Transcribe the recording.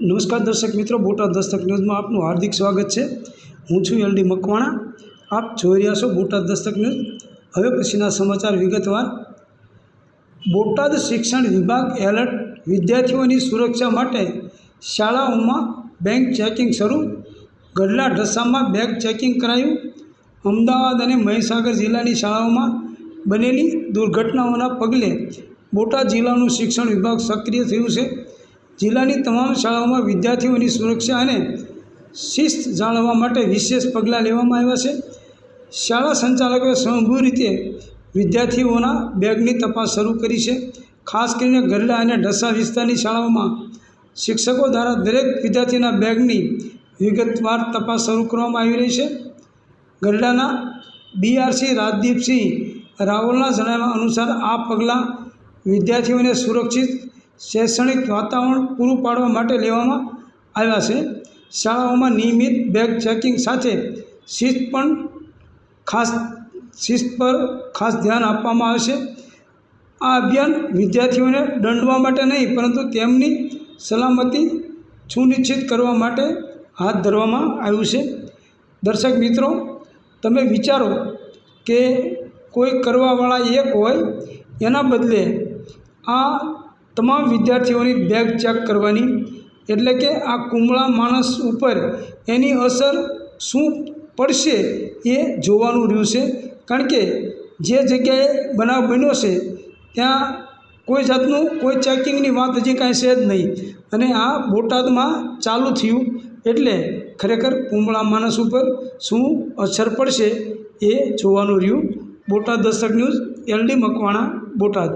નમસ્કાર દર્શક મિત્રો, બોટાદ દસ્તક ન્યૂઝમાં આપનું હાર્દિક સ્વાગત છે. હું છું એલડી મકવાણા. આપ જોઈ રહ્યા છો બોટાદ દસ્તક ન્યૂઝ. હવે પછીના સમાચાર વિગતવાર. બોટાદ શિક્ષણ વિભાગ એલર્ટ વિદ્યાર્થીઓની સુરક્ષા માટે શાળાઓમાં બેંક ચેકિંગ શરૂ. ગઢડા ઢસામાં બેગ ચેકિંગ કરાયું. અમદાવાદ અને મહીસાગર જિલ્લાની શાળાઓમાં બનેલી દુર્ઘટનાઓના પગલે બોટાદ જિલ્લાનું શિક્ષણ વિભાગ સક્રિય થયું છે. જિલ્લાની તમામ શાળાઓમાં વિદ્યાર્થીઓની સુરક્ષા અને શિસ્ત જાળવવા માટે વિશેષ પગલાં લેવામાં આવ્યા છે. શાળા સંચાલકોએ સ્વયંભૂ રીતે વિદ્યાર્થીઓના બેગની તપાસ શરૂ કરી છે. ખાસ કરીને ગરડા અને ઢસા વિસ્તારની શાળાઓમાં શિક્ષકો દ્વારા દરેક વિદ્યાર્થીના બેગની વિગતવાર તપાસ શરૂ કરવામાં આવી રહી છે. ગરડાના બીઆરસી રાજદીપસિંહ રાવલના જણાવ્યા અનુસાર આ પગલાં વિદ્યાર્થીઓને સુરક્ષિત શૈક્ષણિક વાતાવરણ પૂરું પાડવા માટે લેવામાં આવ્યા છે. શાળાઓમાં નિયમિત બેગ ચેકિંગ સાથે શિસ્ત પણ ખાસ, શિસ્ત પર ખાસ ધ્યાન આપવામાં આવશે આ અભિયાન વિદ્યાર્થીઓને દંડવા માટે નહીં, પરંતુ તેમની સલામતી સુનિશ્ચિત કરવા માટે હાથ ધરવામાં આવ્યું છે. દર્શક મિત્રો, તમે વિચારો કે કોઈ કરવાવાળા એક હોય, એના બદલે આ તમામ વિદ્યાર્થીઓની બેગ ચેક કરવાની, એટલે કે આ કુમળા માણસ ઉપર એની અસર શું પડશે એ જોવાનું રહ્યું છે કારણ કે જે જગ્યાએ બનાવ બન્યો છે, ત્યાં કોઈ જાતનું કોઈ ચેકિંગની વાત હજી કાંઈ છે જ નહીં. અને આ બોટાદમાં ચાલુ થયું, એટલે ખરેખર કુમળા માણસ ઉપર શું અસર પડશે એ જોવાનું રહ્યું. બોટાદ દર્શક ન્યૂઝ એલડી મકવાણા, બોટાદ.